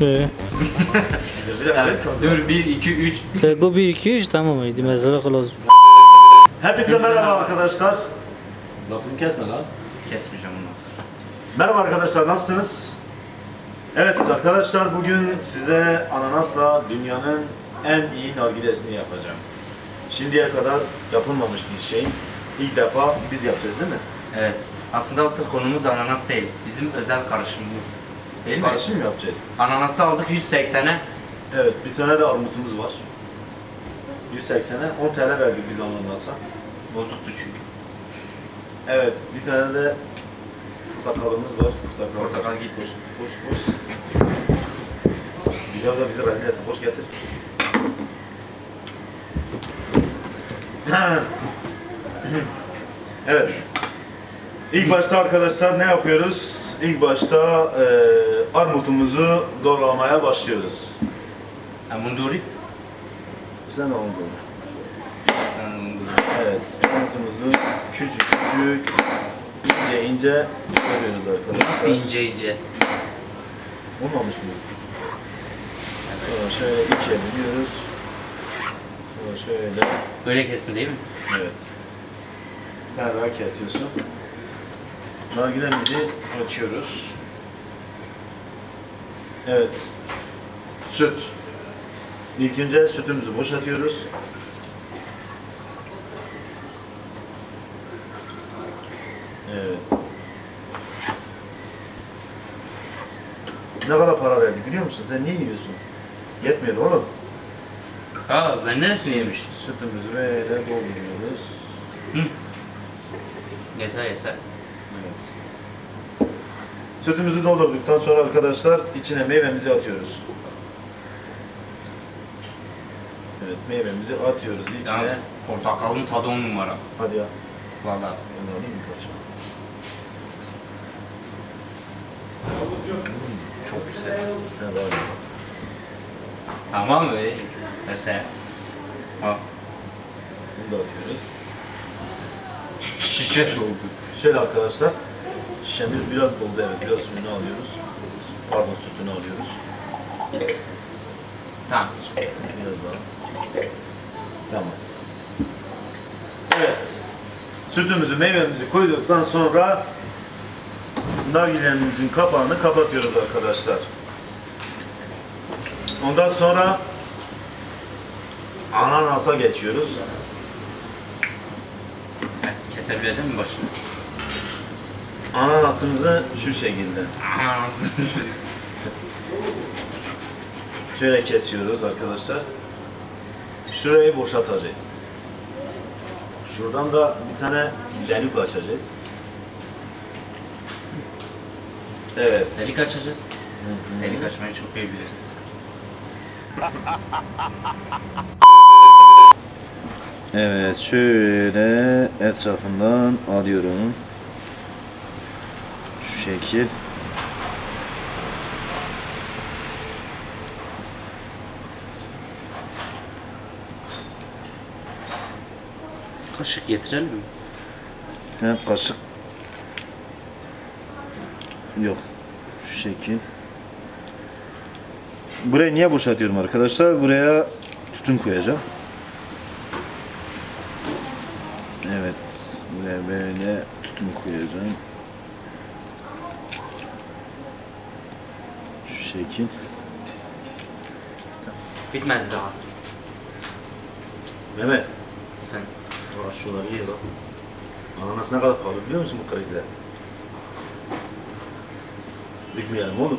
Ee, evet. Dur 1 2 3 e, bu 1 2 3 tamam mıydı? Mesela lazım. Hepinize merhaba merhaba. arkadaşlar. Lafımı kesme lan. kesmeyeceğim ondan sonra. Merhaba arkadaşlar nasılsınız? Evet arkadaşlar bugün size ananasla dünyanın en iyi nargilesini yapacağım. Şimdiye kadar yapılmamış bir şey. İlk defa biz yapacağız değil mi? Evet. Aslında asıl konumuz ananas değil. Bizim özel karışımımız. Değil mi? Karışım mı yapacağız? Ananası aldık 180'e. Evet bir tane de armutumuz var. 180'e 10 TL verdik biz ananasa. Bozuktu çünkü. Evet bir tane de portakalımız var. Portakal, Portakal gitmiş. Boş boş. Bilal da bizi rezil etti. Boş getir. evet. İlk başta arkadaşlar ne yapıyoruz? İlk başta e, armutumuzu doğramaya başlıyoruz. Munduri. Sen oldu. Sen munduri. Evet. Armutumuzu küçük küçük ince ince koyuyoruz arkadaşlar. Nasıl ince ince? Olmamış mı? Sonra şöyle ikiye bölüyoruz. Sonra şöyle, Böyle kesin değil mi? evet. Bir tane daha kesiyorsun. Nargilemizi açıyoruz. Evet. Süt. İlk önce sütümüzü boşaltıyoruz. Evet. Ne kadar para verdik biliyor musun? Sen niye yiyorsun? Yetmiyor oğlum. Ha ben neresini yemiş? Sütümüzü böyle dolduruyoruz. Yeter yeter. Evet. Sütümüzü doldurduktan sonra arkadaşlar içine meyvemizi atıyoruz. Evet meyvemizi atıyoruz içine. Yalnız portakalın tadı on numara. Hadi ya. Valla. Ben alayım bir parça. Çok güzel. Sen de alayım. Tamam mı? Mesela. Ha. Bunu da atıyoruz. Şişe doldu. Şöyle arkadaşlar. Şişemiz biraz doldu evet. Biraz suyunu alıyoruz. Pardon sütünü alıyoruz. Tamamdır. Biraz daha. Tamam. Evet. Sütümüzü, meyvemizi koyduktan sonra nargilemizin kapağını kapatıyoruz arkadaşlar. Ondan sonra ananasa geçiyoruz. Kesebilecek mi başını? Ananasımızı şu şekilde. Anasını. Şöyle kesiyoruz arkadaşlar. Şurayı boşaltacağız. Şuradan da bir tane delik açacağız. Evet. Delik açacağız. Delik açmayı çok iyi bilirsiniz. Evet şöyle etrafından alıyorum. Şu şekil. Kaşık getirelim mi? Hem kaşık yok. Şu şekil. Burayı niye boşaltıyorum arkadaşlar? Buraya tütün koyacağım. Buraya böyle tütün koyacağım. Şu şekil. Bitmedi daha. Mehmet. Efendim. Ulan şunları ye lan. Ananas ne kadar pahalı biliyor musun bu krizde? Dikmeyelim oğlum.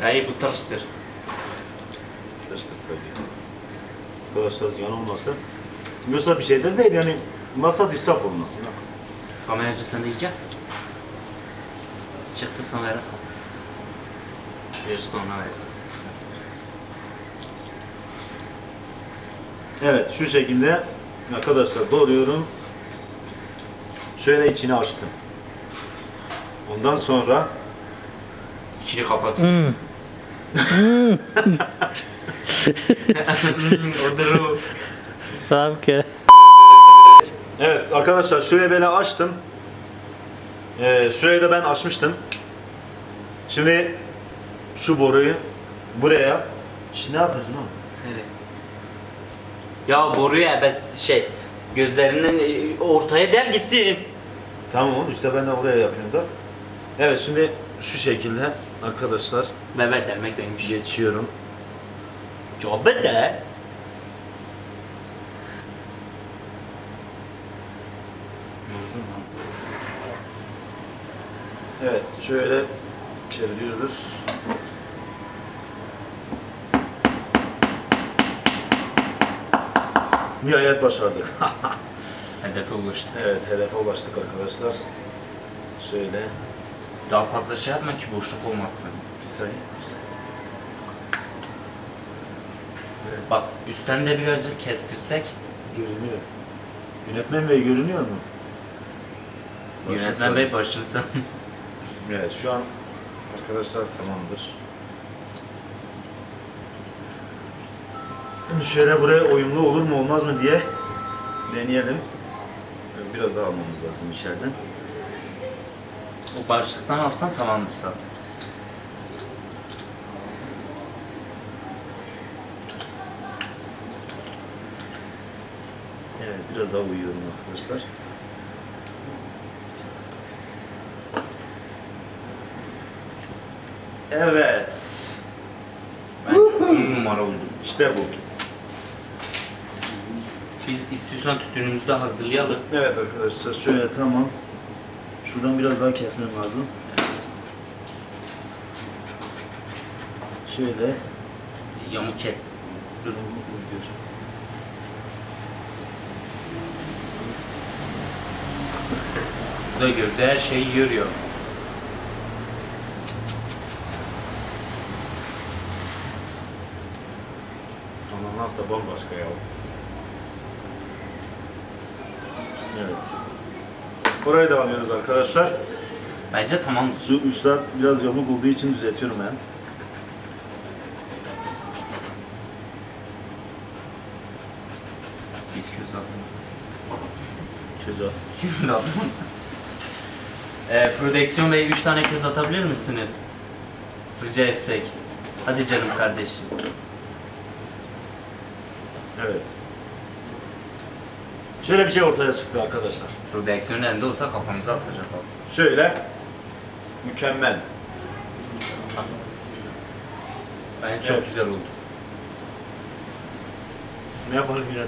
Hayır bu tırstır. Tırstır tabii. Arkadaşlar ziyan olmasın. Yoksa bir şeyden değil yani masat israf olmasın. ha. Kameracı sen de yiyeceksin. Çıksa sana verir. Bir ona ver. Evet şu şekilde arkadaşlar doğruyorum. Şöyle içini açtım. Ondan sonra İçini kapatıyorsun. Hmm. Odur o. Tamam ki. Evet arkadaşlar şurayı böyle açtım. Ee, şurayı da ben açmıştım. Şimdi şu boruyu buraya. Şimdi ne yapıyorsun oğlum? Evet. Ya boruya ben şey gözlerinin e, ortaya del gitsin. Tamam oğlum işte ben de oraya yapıyorum da. Evet şimdi şu şekilde arkadaşlar Mehmet demek benim işim. geçiyorum. Cobbe de. Evet şöyle çeviriyoruz. Nihayet başardık. Hedefe ulaştık. evet hedefe ulaştık arkadaşlar. Şöyle Daha fazla şey yapma ki boşluk olmasın. bir saniye bir saniye. Bak üstten de birazcık kestirsek Görünüyor. Yönetmen Bey görünüyor mu? yönetmen bey başını sen. Evet şu an arkadaşlar tamamdır. Şöyle buraya uyumlu olur mu olmaz mı diye deneyelim. Biraz daha almamız lazım içeriden. o başlıktan alsan tamamdır zaten. Evet biraz daha uyuyorum arkadaşlar. Evet. Bence on numara oldu. İşte bu. Biz istiyorsan tütünümüzü de hazırlayalım. Evet arkadaşlar şöyle tamam. Şuradan biraz daha kesmem lazım. Şöyle. Yamuk kes. Dur. Dur. Bu da gördü her şeyi görüyor. Ananas da bambaşka ya. Evet. Orayı da alıyoruz arkadaşlar. Bence tamam. Şu uçlar biraz yamuk olduğu için düzeltiyorum ben. Biz göz atma. Güzel. Köz atma. Ee, prodüksiyon bey 3 tane köz atabilir misiniz? Rica etsek. Hadi canım kardeşim. Evet. Şöyle bir şey ortaya çıktı arkadaşlar. Prodüksiyon elinde olsa kafamıza atacak abi. Şöyle. Mükemmel. Bence çok Evet. güzel oldu. Ne yapalım yine?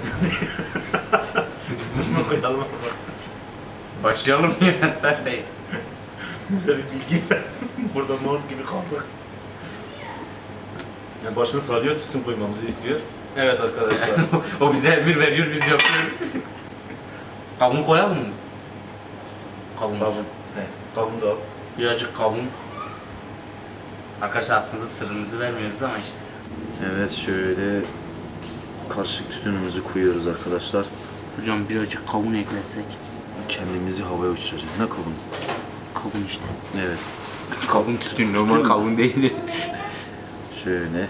Bunu koyalım. Başlayalım yönetmen bey. Bize bir bilgi ver. Burada mont gibi kaldık. Yani başını sarıyor, tütün koymamızı istiyor. Evet arkadaşlar. o bize emir veriyor, biz yapıyoruz. kavun koyalım mı? Kavun. kavun. He, kavun da al. Birazcık kavun. Arkadaşlar aslında sırrımızı vermiyoruz ama işte. Evet şöyle karışık tütünümüzü koyuyoruz arkadaşlar. Hocam birazcık kavun eklesek. Kendimizi havaya uçuracağız. Ne kavun? Kavun işte. Evet. Kavun tütün, normal kavun değil. Şöyle.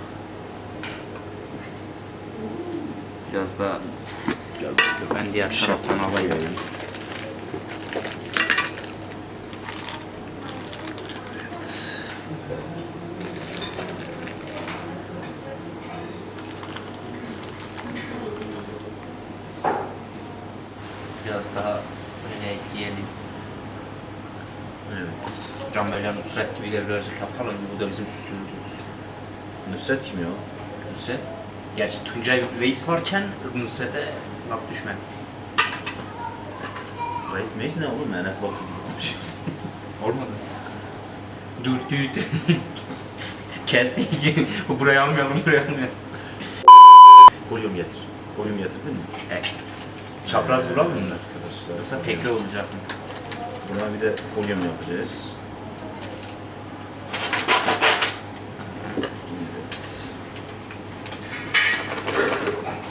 Biraz daha ben diğer Şef taraftan alayım. Biraz daha böyle ekleyelim. Evet. Hocam böyle Nusret gibi de birazcık yapalım. Bu da bizim süsümüz olsun. Nusret kim ya? Nusret. Gerçi Tuncay Reis varken Nusret'e laf düşmez. Reis meis ne oğlum? Enes Batur gibi konuşuyorsun. Olmadı. Dur düğüt. Kestik. burayı almayalım, burayı almayalım. Folyum getir. Folyum getirdin mi? Evet. Çapraz vuralım mı? Arkadaşlar. Yoksa tekli olacak mı? Buna bir de folyum yapacağız. Evet.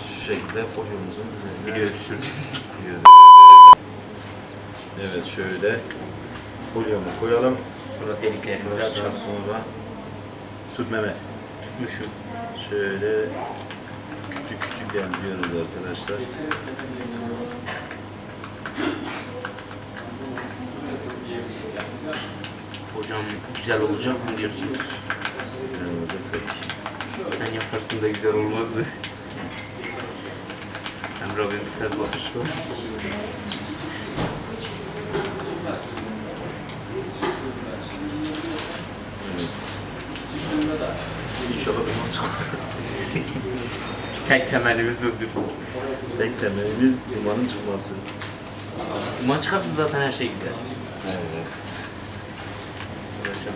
Şu şekilde folyomuzun üzerine Biliyor. Evet şöyle folyomu koyalım. Sonra deliklerimizi Biraz açalım. sonra sürmeme. Tutmuşum. Şöyle küçük küçük yandırıyoruz arkadaşlar. Hocam güzel olacak mı diyorsunuz? Güzel olmaz mı? Emre abi bir sert bakış var. Evet. İnşallah duman çıkar. Tek temelimiz odur. Tek temelimiz dumanın çıkması. Duman çıkarsa zaten her şey güzel. Evet. Hocam.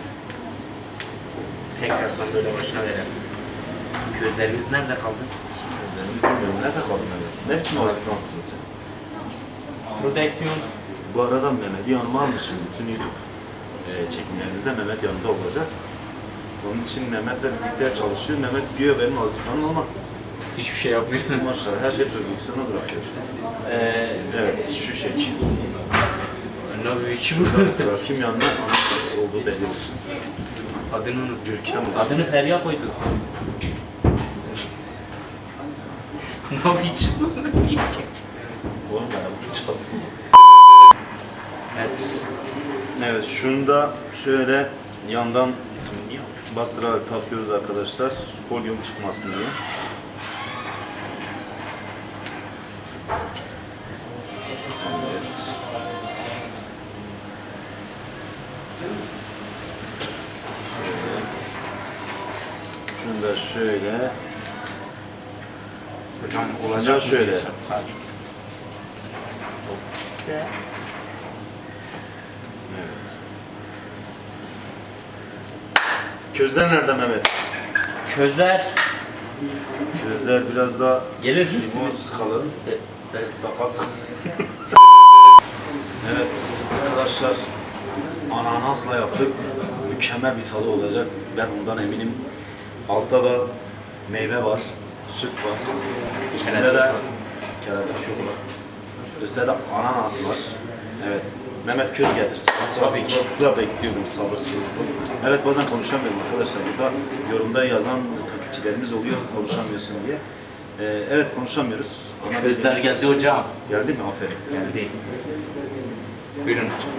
Tekrardan böyle başına verelim. Gözlerimiz nerede kaldı? Ben bilmiyorum nerede kaldın Mehmet? Ne biçim asistansın sen? Prodüksiyon. Bu arada Mehmet'i yanıma almışım. Bütün YouTube e, çekimlerimizde Mehmet yanında olacak. Onun için Mehmet'le birlikte çalışıyor. Mehmet diyor benim asistanım ama Hiçbir şey yapmıyor. maşallah her şey prodüksiyona bırakıyor. Eee Evet şu şekil. hiç bu. Bırakayım yanına ama nasıl olduğu belli olsun. Adını unut. Görkem olsun. Adını Feriha koydu. Ne biçim bu? Oğlum ben çaldım. Evet. Evet şunu da şöyle yandan bastırarak takıyoruz arkadaşlar. Folyum çıkmasın diye. Mı şöyle. Evet. Közler nerede Mehmet? Közler Közler biraz daha gelir limon misiniz? sıkalım. E, e, Takas. evet arkadaşlar ananasla yaptık. Mükemmel bir tadı olacak. Ben ondan eminim. Altta da meyve var, süt var. Üstünde de var. keredaş yok lan. Üstünde de ananas var. Evet. Mehmet köz getirsin. Tabii ki. Sabırsızlıkla bekliyorum sabırsızlıkla. Evet bazen konuşamıyorum arkadaşlar. Burada yorumda yazan takipçilerimiz oluyor konuşamıyorsun diye. Ee, evet konuşamıyoruz. Ama Közler geldi hocam. Geldi mi? Aferin. Geldi. Buyurun hocam.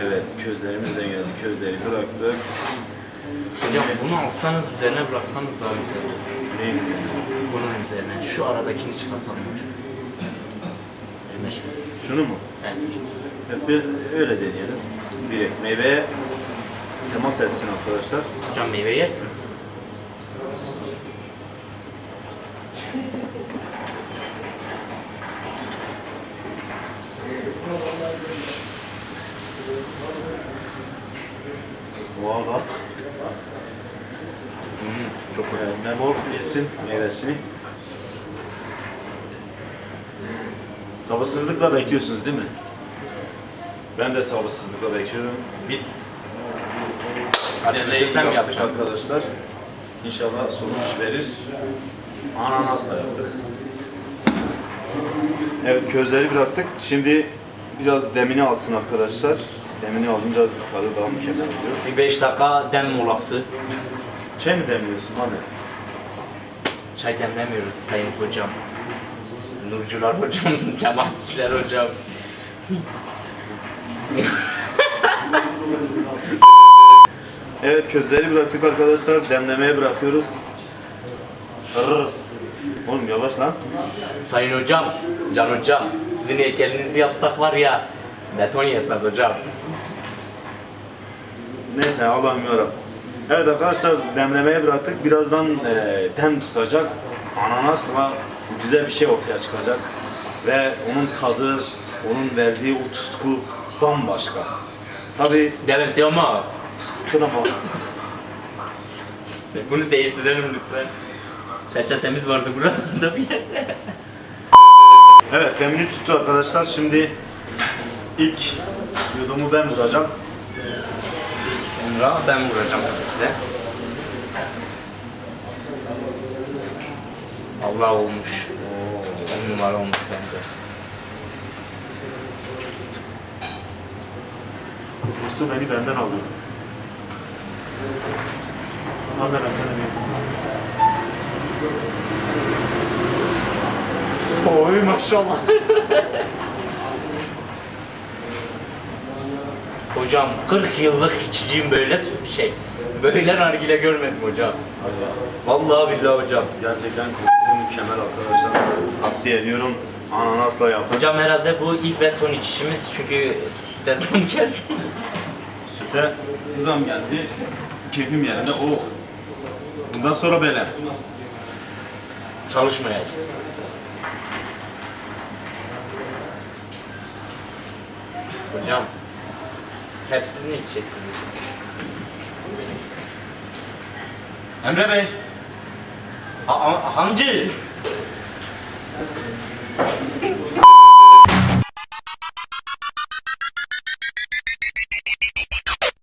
Evet, közlerimiz de geldi. Közleri bıraktık. Hocam bunu alsanız üzerine bıraksanız daha güzel olur. Neyin üzerine? Bunun üzerine şu aradakini çıkartalım hocam. Meşe. Şunu mu? Evet hocam. Bir, öyle deneyelim. Direkt meyveye temas etsin arkadaşlar. Hocam meyve yersiniz. Valla. Çok güzel. Evet, Memo yesin meyvesini. Sabırsızlıkla bekliyorsunuz değil mi? Ben de sabırsızlıkla bekliyorum. Bir Açılışı sen mi yaptık arkadaşlar. İnşallah sonuç verir. Ananasla yaptık. Evet közleri bıraktık. Şimdi biraz demini alsın arkadaşlar. Demini alınca tadı daha mükemmel oluyor. Bir 5 dakika dem molası. Çay mı demliyorsun Ahmet? Çay demlemiyoruz sayın hocam. Nurcular hocam, cemaatçiler hocam. Evet közleri bıraktık arkadaşlar. Demlemeye bırakıyoruz. Rrr. Oğlum yavaş lan. Sayın hocam, can hocam, sizin heykelinizi yapsak var ya, beton yetmez hocam. Neyse Allah'ım yarabbim. Evet arkadaşlar demlemeye bıraktık. Birazdan e, dem tutacak. Ananasla güzel bir şey ortaya çıkacak. Ve onun tadı, onun verdiği o tutku bambaşka. Tabii Devam diyorum ama kınama. bunu değiştirelim lütfen. Peçetemiz vardı buralarda bir yerde. Evet demini tuttu arkadaşlar. Şimdi ilk yudumu ben vuracağım. Sonra ben vuracağım tabii ki de. Allah olmuş. On numara olmuş bence. Kokusu beni benden alıyor. Al ben sana bir. Oy maşallah. Hocam 40 yıllık içiciyim böyle şey. Böyle nargile görmedim hocam. Vallahi billahi hocam. Gerçekten kokusu mükemmel arkadaşlar. Tavsiye ediyorum. Ananasla yapın. Hocam herhalde bu ilk ve son içişimiz çünkü süte son geldi. Süte zam geldi. Keyfim yerinde. Oh. Bundan sonra böyle. Çalışmayacak. Hocam hep siz mi içeceksiniz? Emre Bey. Ha, ha- hancı.